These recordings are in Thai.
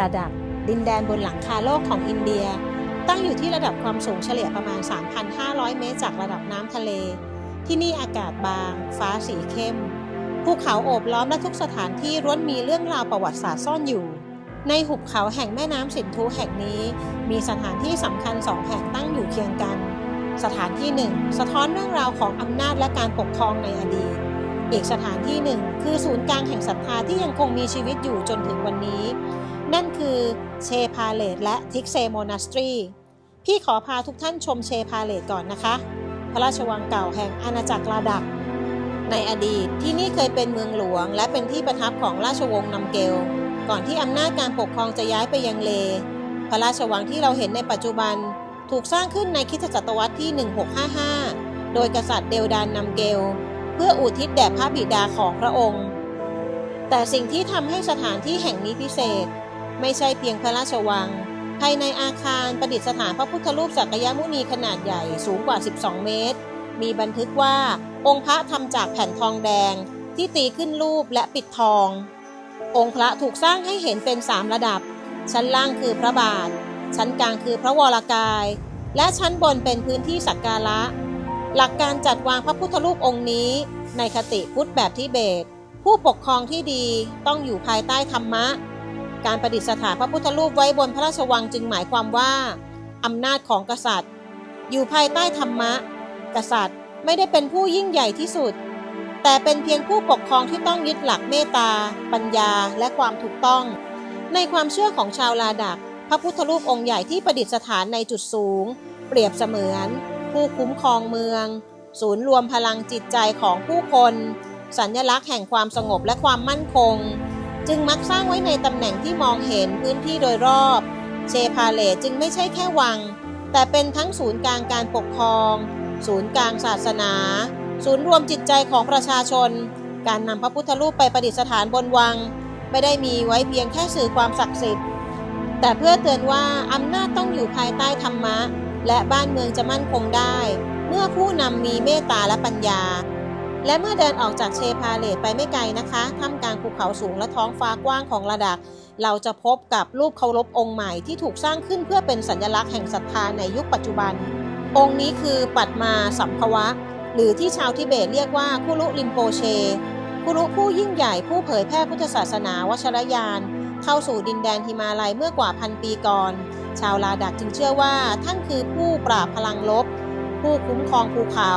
ลาดักดินแดนบนหลังคาโลกของอินเดีย ตั้งอยู่ที่ระดับความสูงเฉลี่ยประมาณ 3,500 เมตร จากระดับน้ำทะเล ที่นี่อากาศบาง ฟ้าสีเข้ม ภูเขาโอบล้อมและทุกสถานที่ร้วนมีเรื่องราวประวัติศาสตร์ซ่อนอยู่ ในหุบเขาแห่งแม่น้ำสินธุแห่งนี้ มีสถานที่สำคัญสองแห่งตั้งอยู่เคียงกัน สถานที่หนึ่งสะท้อนเรื่องราวของอำนาจและการปกครองในอดีตอีกสถานที่หนึ่งคือศูนย์กลางแห่งศรัทธาที่ยังคงมีชีวิตอยู่จนถึงวันนี้ นั่นคือเชพาเลตและทิกเซโมนาสตรี พี่ขอพาทุกท่านชมเชพาเลตก่อนนะคะ พระราชวังเก่าแห่งอาณาจักรลาดัก ในอดีตที่นี่เคยเป็นเมืองหลวง และเป็นที่ประทับของราชวงศ์นำเกล ก่อนที่อำนาจการปกครองจะย้ายไปยังเล พระราชวังที่เราเห็นในปัจจุบันถูกสร้างขึ้นในคริสตศตวรรษที่ 1655 โดยกษัตริย์เดลดานนำเกล เพื่ออุทิศแด่พระบิดาของพระองค์ แต่สิ่งที่ทำให้สถานที่แห่งนี้พิเศษ ไม่ใช่เพียงพระราชวัง ภายในอาคารประดิษฐานพระพุทธรูปสักยมุนีขนาดใหญ่สูงกว่า 12 เมตร มีบันทึกว่าองค์พระทำจากแผ่นทองแดง ที่ตีขึ้นรูปและปิดทอง องค์พระถูกสร้างให้เห็นเป็นสามระดับ ชั้นล่างคือพระบาท ชั้นกลางคือพระวรากาย และชั้นบนเป็นพื้นที่สักการะ หลักการจัดวางพระพุทธรูปองค์นี้ ในคติพุทธแบบทิเบต ผู้ปกครองที่ดีต้องอยู่ภายใต้ธรรมะ การประดิษฐานพระพุทธรูปไว้บนพระราชวังจึงหมายความว่า อำนาจของกษัตริย์ อยู่ภายใต้ธรรมะ กษัตริย์ไม่ได้เป็นผู้ยิ่งใหญ่ที่สุด แต่เป็นเพียงผู้ปกครองที่ต้องยึดหลักเมตตา ปัญญา และความถูกต้อง ในความเชื่อของชาวลาดัก พระพุทธรูปองค์ใหญ่ที่ประดิษฐานในจุดสูง เปรียบเสมือน ผู้คุ้มครองเมือง ศูนย์รวมพลังจิตใจของผู้คน สัญลักษณ์แห่งความสงบและความมั่นคง จึงมักสร้างไว้ในตำแหน่งที่มองเห็นพื้นที่โดยรอบ เชพาเลจึงไม่ใช่แค่วัง แต่เป็นทั้งศูนย์กลางการปกครอง ศูนย์กลางศาสนา ศูนย์รวมจิตใจของประชาชน การนำพระพุทธรูปไปประดิษฐานบนวัง ไม่ได้มีไว้เพียงแค่สื่อความศักดิ์สิทธิ์ แต่เพื่อเตือนว่าอำนาจต้องอยู่ภายใต้ธรรมะ และบ้านเมืองจะมั่นคงได้ เมื่อผู้นำมีเมตตาและปัญญา และเมื่อเดินออกจากเชพาเลตไปไม่ไกลนะคะท่ามกลางภูเขาสูงและท้องฟ้ากว้างของระดักเราจะพบกับรูปเคารพองค์ใหม่ที่ถูกสร้างขึ้นเพื่อเป็นสัญลักษณ์แห่งศรัทธาในยุคปัจจุบัน องค์นี้คือปัตมาสัมภวะ หรือที่ชาวทิเบตเรียกว่าคุรุลิมโปเชคุรุผู้ยิ่งใหญ่ผู้เผยแพร่พุทธศาสนาวชรยาน เข้าสู่ดินแดนฮิมาลัยเมื่อกว่าพันปีก่อน ชาวลาดักจึงเชื่อว่าท่านคือผู้ปราบพลังลบ ผู้คุ้มครองภูเขา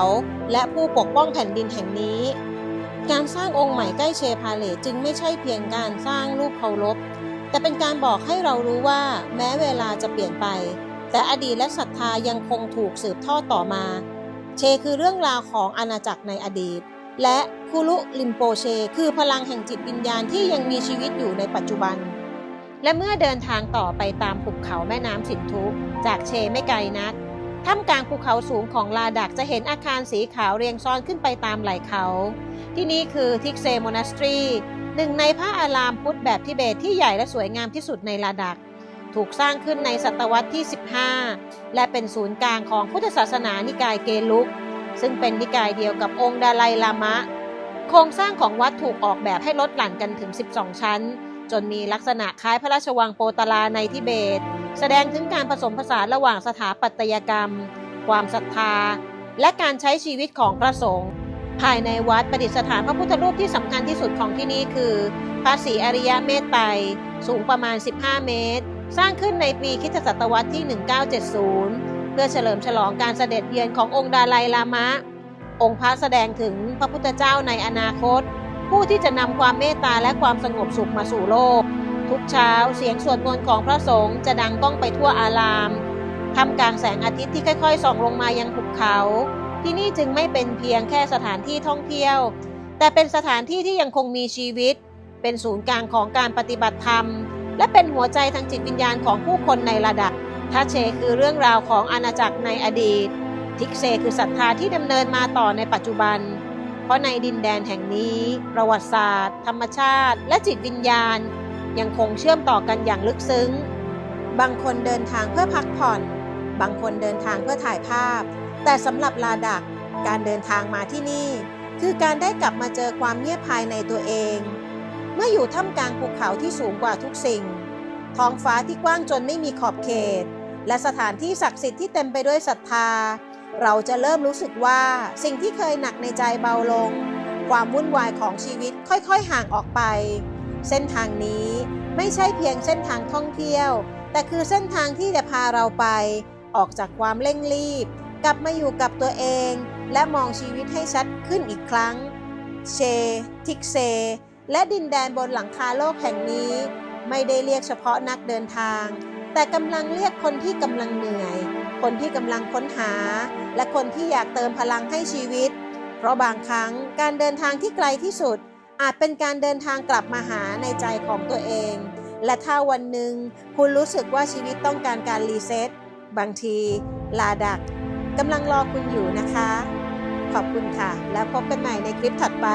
และผู้ปกป้องแผ่นดินแห่งนี้ การสร้างองค์ใหม่ใกล้เชพาเลตจึงไม่ใช่เพียงการสร้างรูปเคารพ แต่เป็นการบอกให้เรารู้ว่าแม้เวลาจะเปลี่ยนไป แต่อดีตและศรัทธายังคงถูกสืบทอดต่อมา เชคือเรื่องราวของอาณาจักรในอดีต และคุรุลิมโปเช คือพลังแห่งจิตวิญญาณที่ยังมีชีวิตอยู่ในปัจจุบันและเมื่อเดินทางต่อไปตามภูเขาแม่น้ำสินธุจากเชไม่ไกลนัก ท่ามกลางภูเขาสูงของลาดักจะเห็นอาคารสีขาวเรียงซ้อนขึ้นไปตามไหล่เขา ที่นี่คือทิกเซโมนาสตรีหนึ่งในพระอารามพุทธแบบทิเบตที่ใหญ่และสวยงามที่สุดในลาดัก ถูกสร้างขึ้นในศตวรรษที่ 15 และเป็นศูนย์กลางของพุทธศาสนานิกายเกลุก ซึ่งเป็นนิกายเดียวกับองค์ดาไลลามะ โครงสร้างของวัดถูกออกแบบให้ลดหลั่นกันถึง 12 ชั้น จนมีลักษณะคล้ายพระราชวังโปตาลาในทิเบต แสดงถึงการผสมผสานระหว่างสถาปัตยกรรม ความศรัทธา และการใช้ชีวิตของพระสงฆ์ภายในวัดประดิษฐานพระพุทธรูปที่สำคัญที่สุดของที่นี่คือ พระศรีอริยเมตไตรสูงประมาณ 15 เมตร สร้างขึ้นในปีคิตศตวรรษที่ 1970 เพื่อเฉลิมฉลองการเสด็จเยือนขององค์ดาไลลามะ องค์พระแสดงถึงพระพุทธเจ้าในอนาคต ผู้ที่จะนำความเมตตาและความสงบสุขมาสู่โลก ทุกเช้า เสียงสวดมนต์ของพระสงฆ์จะดังก้องไปทั่วอารามทำกลางแสงอาทิตย์ที่ค่อยๆส่องลงมายังภูเขา ที่นี่จึงไม่เป็นเพียงแค่สถานที่ท่องเที่ยว แต่เป็นสถานที่ที่ยังคงมีชีวิต เป็นศูนย์กลางของการปฏิบัติธรรม และเป็นหัวใจทางจิตวิญญาณของผู้คนในระดับทัเชคือเรื่องราวของอาณาจักรในอดีต ทิกเซคือศรัทธาที่ดำเนินมาต่อในปัจจุบัน เพราะในดินแดนแห่งนี้ ประวัติศาสตร์ ธรรมชาติ และจิตวิญญาณ ยังคงเชื่อมต่อกันอย่างลึกซึ้ง บางคนเดินทางเพื่อพักผ่อน บางคนเดินทางเพื่อถ่ายภาพ แต่สำหรับลาดัก การเดินทางมาที่นี่ คือการได้กลับมาเจอความเงียบภายในตัวเอง เมื่ออยู่ท่ามกลางภูเขาที่สูงกว่าทุกสิ่ง ท้องฟ้าที่กว้างจนไม่มีขอบเขต และสถานที่ศักดิ์สิทธิ์ที่เต็มไปด้วยศรัทธา เราจะเริ่มรู้สึกว่าสิ่งที่เคยหนักในใจเบาลง ความวุ่นวายของชีวิตค่อยๆ ห่างออกไป เส้นทางนี้ไม่ใช่เพียงเส้นทางท่องเที่ยว แต่คือเส้นทางที่จะพาเราไป ออกจากความเร่งรีบ กลับมาอยู่กับตัวเอง และมองชีวิตให้ชัดขึ้นอีกครั้ง เช ทิกเซ และดินแดนบนหลังคาโลกแห่งนี้ ไม่ได้เรียกเฉพาะนักเดินทาง แต่กำลังเรียกคนที่กำลังเหนื่อย คนที่กำลังค้นหา และคนที่อยากเติมพลังให้ชีวิต เพราะบางครั้งการเดินทางที่ไกลที่สุด อาจเป็นการเดินทางกลับมาหาในใจของตัวเอง และถ้าวันหนึ่งคุณรู้สึกว่าชีวิตต้องการการรีเซ็ตบางที ลาดักกำลังรอคุณอยู่นะคะ ขอบคุณค่ะ แล้วพบกันใหม่ในคลิปถัดไป